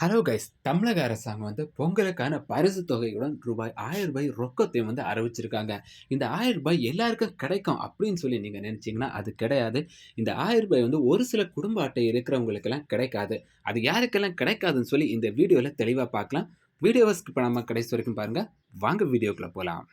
Hello guys தமிழக அரசாங்கம் வந்து பொங்கலுக்கான பரிசு தொகையுடன் ரூபாய் ஆயிரம் ரூபாய் ரொக்கத்தையும் வந்து அறிவிச்சிருக்காங்க. இந்த ஆயிரம் ரூபாய் எல்லாருக்கும் கிடைக்கும் அப்படின்னு சொல்லி நீங்கள் நினச்சிங்கன்னா அது கிடையாது. இந்த ஆயிரம் ரூபாய் வந்து ஒரு சில குடும்ப அட்டை இருக்கிறவங்களுக்கெல்லாம் கிடைக்காது. அது யாருக்கெல்லாம் கிடைக்காதுன்னு சொல்லி இந்த வீடியோவில் தெளிவாக பார்க்கலாம். வீடியோவை ஸ்கிப் பண்ணாமல் கடைசி வரைக்கும் பாருங்கள் வாங்க வீடியோக்குள்ளே போகலாம்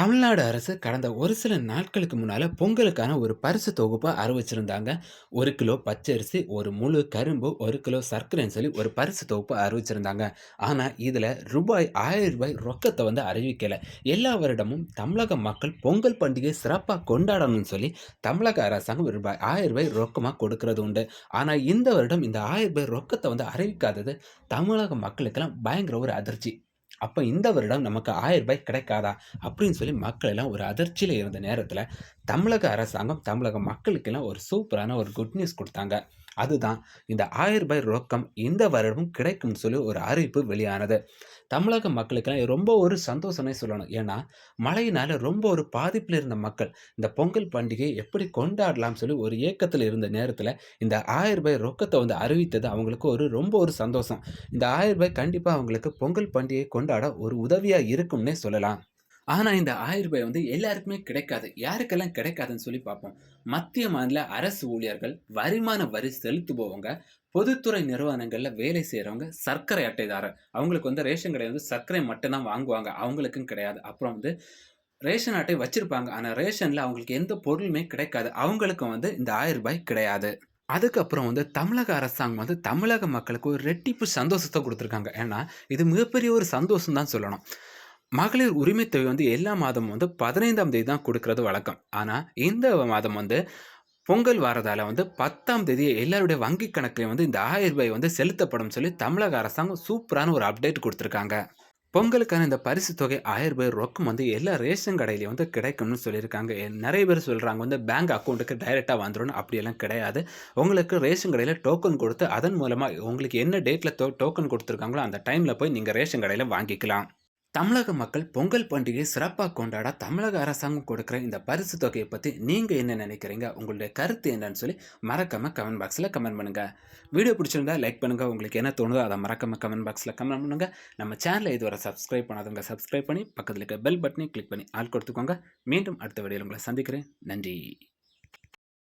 தமிழ்நாடு அரசு கடந்த ஒரு சில நாட்களுக்கு முன்னால் பொங்கலுக்கான ஒரு பரிசு தொகுப்பை அறிவிச்சிருந்தாங்க. ஒரு கிலோ பச்சரிசி ஒரு முழு கரும்பு ஒரு கிலோ சர்க்கரைன்னு சொல்லி ஒரு பரிசு தொகுப்பை அறிவிச்சிருந்தாங்க. ஆனால் இதில் ரூபாய் ஆயிரம் ரூபாய் ரொக்கத்தை வந்து அறிவிக்கலை. எல்லா வருடமும் தமிழக மக்கள் பொங்கல் பண்டிகை சிறப்பாக கொண்டாடணும்னு சொல்லி தமிழக அரசாங்கம் ரூபாய் ஆயிரம் ரூபாய் ரொக்கமாக கொடுக்கறது உண்டு. ஆனால் இந்த வருடம் இந்த ஆயிரம் ரூபாய் ரொக்கத்தை வந்து அறிவிக்காதது தமிழக மக்களுக்கெல்லாம் பயங்கர ஒரு அதிர்ச்சி. அப்போ இந்த வருடம் நமக்கு ஆயிரம் ரூபாய் கிடைக்காதா? அப்படின்னு சொல்லி மக்கள் எல்லாம் ஒரு அதிர்ச்சியில் இருந்த நேரத்தில் தமிழக அரசாங்கம் தமிழக மக்களுக்கெல்லாம் ஒரு சூப்பரான ஒரு குட் நியூஸ் கொடுத்தாங்க. அதுதான் இந்த ஆயிரம் ரூபாய் ரொக்கம் இந்த வருடமும் கிடைக்கும்னு சொல்லி ஒரு அறிவிப்பு வெளியானது. தமிழக மக்களுக்கெல்லாம் ரொம்ப ஒரு சந்தோஷமே சொல்லணும். ஏன்னா மழையினால் ரொம்ப ஒரு பாதிப்பில் இருந்த மக்கள் இந்த பொங்கல் பண்டிகையை எப்படி கொண்டாடலாம் சொல்லி ஒரு ஏக்கத்தில் இருந்த நேரத்தில் இந்த ஆயிரம் ரூபாய் ரொக்கத்தை வந்து அறிவித்தது அவங்களுக்கு ஒரு ரொம்ப ஒரு சந்தோஷம். இந்த ஆயிரம் ரூபாய் கண்டிப்பாக அவங்களுக்கு பொங்கல் பண்டிகை கொண்டாட ஒரு உதவியாக இருக்கும்னே சொல்லலாம். ஆனால் இந்த ஆயிரம் ரூபாய் வந்து எல்லாருக்குமே கிடைக்காது. யாருக்கெல்லாம் கிடைக்காதுன்னு சொல்லி பார்ப்போம். மத்திய மாநில அரசு ஊழியர்கள் வருமான வரி செலுத்துபவங்க பொதுத்துறை நிறுவனங்களில் வேலை செய்கிறவங்க சர்க்கரை அட்டைதாரர். அவங்களுக்கு வந்து ரேஷன் கடை வந்து சர்க்கரை மட்டும்தான் வாங்குவாங்க. அவங்களுக்கும் கிடையாது. அப்புறம் வந்து ரேஷன் அட்டை வச்சுருப்பாங்க. ஆனால் ரேஷனில் அவங்களுக்கு எந்த பொருளுமே கிடைக்காது. அவங்களுக்கும் வந்து இந்த ஆயிரம் ரூபாய் கிடையாது. அதுக்கப்புறம் வந்து தமிழக அரசாங்கம் வந்து தமிழக மக்களுக்கு ஒரு ரெட்டிப்பு சந்தோஷத்தை கொடுத்துருக்காங்க. ஏன்னா இது மிகப்பெரிய ஒரு சந்தோஷம் தான் சொல்லணும். மகளிர் உரிமை தொகை வந்து எல்லா மாதமும் வந்து பதினைந்தாம் தேதி தான் கொடுக்கறது வழக்கம். ஆனால் இந்த மாதம் வந்து பொங்கல் வரதால வந்து பத்தாம் தேதி எல்லாருடைய வங்கி கணக்குலையும் வந்து இந்த ஆயிரம் ரூபாய் வந்து செலுத்தப்படும் சொல்லி தமிழக அரசாங்கம் சூப்பரான ஒரு அப்டேட் கொடுத்துருக்காங்க. பொங்கலுக்கான இந்த பரிசு தொகை ஆயிரம் ரூபாய் ரொக்கம் வந்து எல்லா ரேஷன் கடையிலையும் வந்து கிடைக்கும்னு சொல்லியிருக்காங்க. நிறைய பேர் சொல்கிறாங்க வந்து பேங்க் அக்கௌண்ட்டுக்கு டைரெக்டாக வந்துடும் அப்படியெல்லாம் கிடையாது. உங்களுக்கு ரேஷன் கடையில் டோக்கன் கொடுத்து அதன் மூலமாக உங்களுக்கு என்ன டேட்டில் டோக்கன் கொடுத்துருக்காங்களோ அந்த டைமில் போய் நீங்கள் ரேஷன் கடையில் வாங்கிக்கலாம். தமிழக மக்கள் பொங்கல் பண்டிகையை சிறப்பாக கொண்டாட தமிழக அரசாங்கம் கொடுக்குற இந்த பரிசு தொகையை பற்றி நீங்கள் என்ன நினைக்கிறீங்க? உங்களுடைய கருத்து என்னன்னு சொல்லி மறக்காமல் கமெண்ட் பாக்ஸில் கமெண்ட் பண்ணுங்கள் வீடியோ பிடிச்சிருந்தா லைக் பண்ணுங்கள் உங்களுக்கு என்ன தோணுதோ அதை மறக்காமல் கமெண்ட் பாக்ஸில் கமெண்ட் பண்ணுங்கள் நம்ம சேனலை இதுவரை சப்ஸ்கிரைப் பண்ணாதவங்க சப்ஸ்கிரைப் பண்ணி பக்கத்தில் இருக்க பெல் பட்டனை கிளிக் பண்ணி ஆள் கொடுத்துக்கோங்க. மீண்டும் அடுத்த வீடியோவில் உங்களை சந்திக்கிறேன். நன்றி.